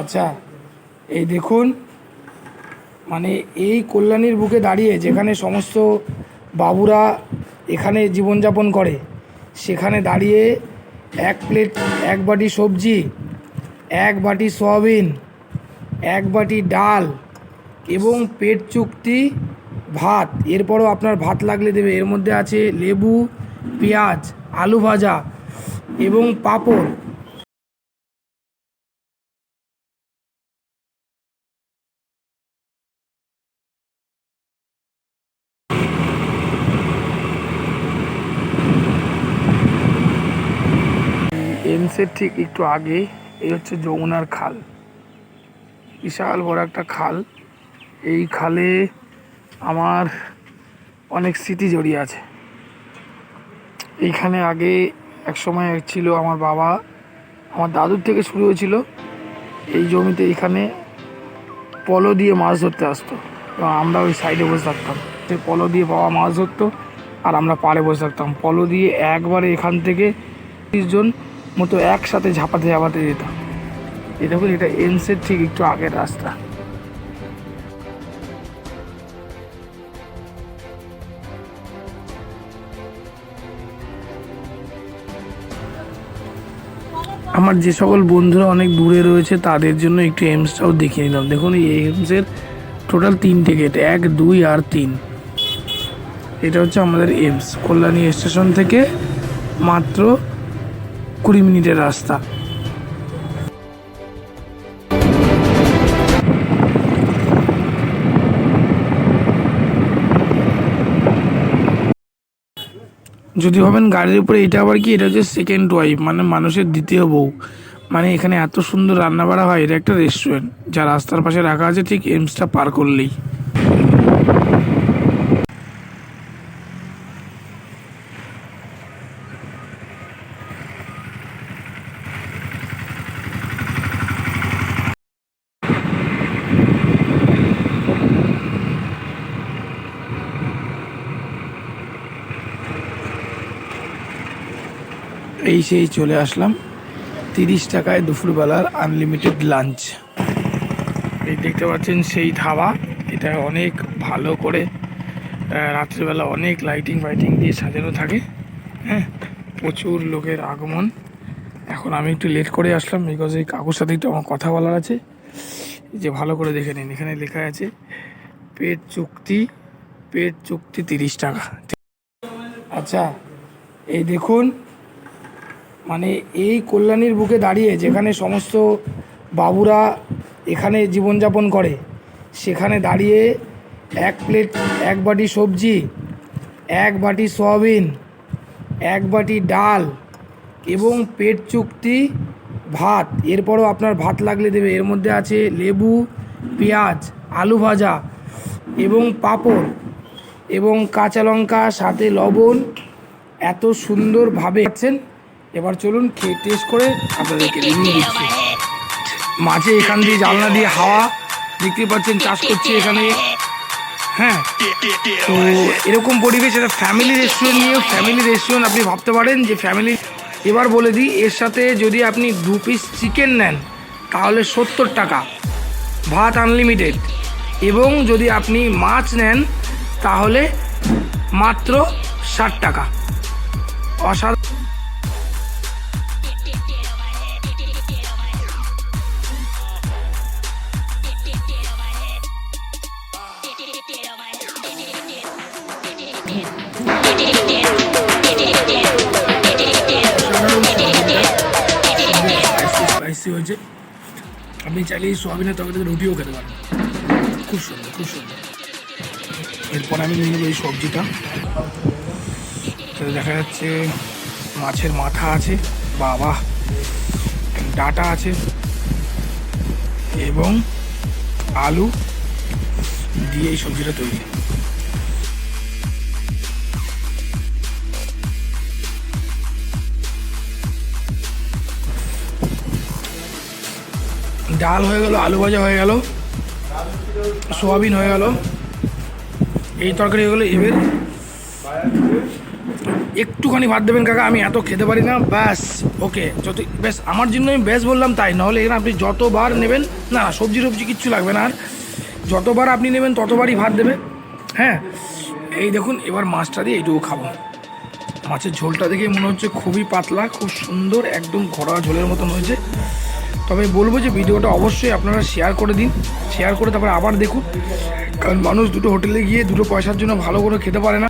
আচ্ছা এই দেখুন মানে এই কল্যাণীর বুকে দাঁড়িয়ে যেখানে সমস্ত বাবুরা এখানে জীবনযাপন করে, সেখানে দাঁড়িয়ে এক প্লেট, এক বাটি সবজি, এক বাটি সয়াবিন, এক বাটি ডাল এবং পেট চুক্তি, ভাত। এরপরও আপনার ভাত লাগলে দেবে। এর মধ্যে আছে লেবু, পেঁয়াজ, আলু ভাজা এবং পাঁপড়। এমসের ঠিক একটু আগে, এই হচ্ছে যমুনার খাল। বিশাল বড় একটা খাল। এই খালে আমার অনেক স্মৃতি জড়িয়ে আছে। এইখানে আগে এক সময় ছিল আমার বাবা, আমার দাদুর থেকে শুরু হয়েছিল। এই জমিতে এখানে পলো দিয়ে মাছ ধরতে আসতো। এবং আমরা ওই সাইডে বসে থাকতাম। সে পলো দিয়ে বাবা মাছ ধরতো, আর আমরা পাড়ে বসে থাকতাম। পলো দিয়ে একবারে এখান থেকে জন মতো একসাথে ঝাপাতে ঝাপাতে যেতাম এই দেখুন, এটা এমসের ঠিক একটু আগের রাস্তা। আমার যে সকল বন্ধুরা অনেক দূরে রয়েছে, তাদের জন্য একটু এমসটাও দেখিয়ে নিলাম। দেখুন, এই এমসের টোটাল তিনটে গেট, এক, দুই আর তিন। এটা হচ্ছে আমাদের এমস। কল্যাণী স্টেশন থেকে মাত্র কুড়ি মিনিটের রাস্তা। যদি ভাবেন গাড়ির উপরে, এটা আবার কি? এটা হচ্ছে সেকেন্ড ওয়াইফ মানে মানুষের দ্বিতীয় বউ। মানে এখানে এত সুন্দর রান্না বাড়া হয়, এটা একটা রেস্টুরেন্ট যা রাস্তার পাশে রাখা আছে, ঠিক এমসটা পার করলেই। এই সেই চলে আসলাম। তিরিশ টাকায় দুপুরবেলার আনলিমিটেড লাঞ্চ এই দেখতে পাচ্ছেন সেই ধাবা। এটা অনেক ভালো করে রাত্রিবেলা অনেক লাইটিং ফাইটিং দিয়ে সাজানো থাকে। হ্যাঁ প্রচুর লোকের আগমন। এখন আমি একটু লেট করে আসলাম বিকজ এই কাকুর সাথে একটু আমার কথা বলার আছে। যে ভালো করে দেখে নিন, এখানে লেখা আছে, পেট চুক্তি পেট চুক্তি তিরিশ টাকা। আচ্ছা এই দেখুন মানে এই কল্যাণীর বুকে দাঁড়িয়ে যেখানে সমস্ত বাবুরা এখানে জীবনযাপন করে, সেখানে দাঁড়িয়ে এক প্লেট, এক বাটি সবজি, এক বাটি সয়াবিন, এক বাটি ডাল এবং পেট চুক্তি, ভাত। এরপরও আপনার ভাত লাগলে দেবে। এর মধ্যে আছে লেবু, পেঁয়াজ, আলু ভাজা এবং পাঁপড় এবং কাঁচা লঙ্কা, সাথে লবণ। এত সুন্দরভাবে আছেন এবার চলুন খেয়ে টেস্ট করে আপনাদেরকে রিভিউ দিচ্ছি। মাঝে এখান দিয়ে জানলা দিয়ে হাওয়া দেখতে পাচ্ছেন, চাষ করছে এখানে। হ্যাঁ তো এরকম পরিবেশ, এটা ফ্যামিলি রেস্টুরেন্ট নিয়েও ফ্যামিলি রেস্টুরেন্ট আপনি ভাবতে পারেন যে ফ্যামিলি এবার বলে দিই, এর সাথে যদি আপনি দু পিস চিকেন নেন, তাহলে সত্তর টাকা। ভাত আনলিমিটেড এবং যদি আপনি মাছ নেন, তাহলে মাত্র ষাট টাকা। অসাধারণ। স্পাইসি হয়েছে। আপনি চাইলে এই সোয়াবিনের তরকারি থেকে রুটিও খেতে পারেন খুব সুন্দর খুব সুন্দর। এরপর আমি নিয়ে নেব এই সবজিটা। দেখা যাচ্ছে মাছের মাথা আছে, বাবা, ডাটা আছে, এবং আলু দিয়ে এই সবজিটা তৈরি। ডাল হয়ে গেল, আলু ভাজা হয়ে গেল, সোয়াবিন হয়ে গেল। এই তরকারি হয়ে গেলো এবার একটুখানি ভাত দেবেন কাকা, আমি এত খেতে পারি না, ব্যাস, ওকে, যত, ব্যাস, আমার জন্য আমি ব্যাস বললাম তাই, নাহলে এখানে আপনি যতবার নেবেন, না সবজি টবজি কিচ্ছু লাগবে না আর, যতবার আপনি নেবেন, ততবারই ভাত দেবে হ্যাঁ এই দেখুন, এবার মাছটা দিয়ে এইটুকু খাব। মাছের ঝোলটা দেখে মনে হচ্ছে খুবই পাতলা, খুব সুন্দর, একদম ঘরোয়া ঝোলের মতন হয়েছে। তবে বলব যে ভিডিওটা অবশ্যই আপনারা শেয়ার করে দিন শেয়ার করে তারপরে আবার দেখুন। কারণ মানুষ দুটো হোটেলে গিয়ে দুটো পয়সার জন্য ভালো করে খেতে পারে না।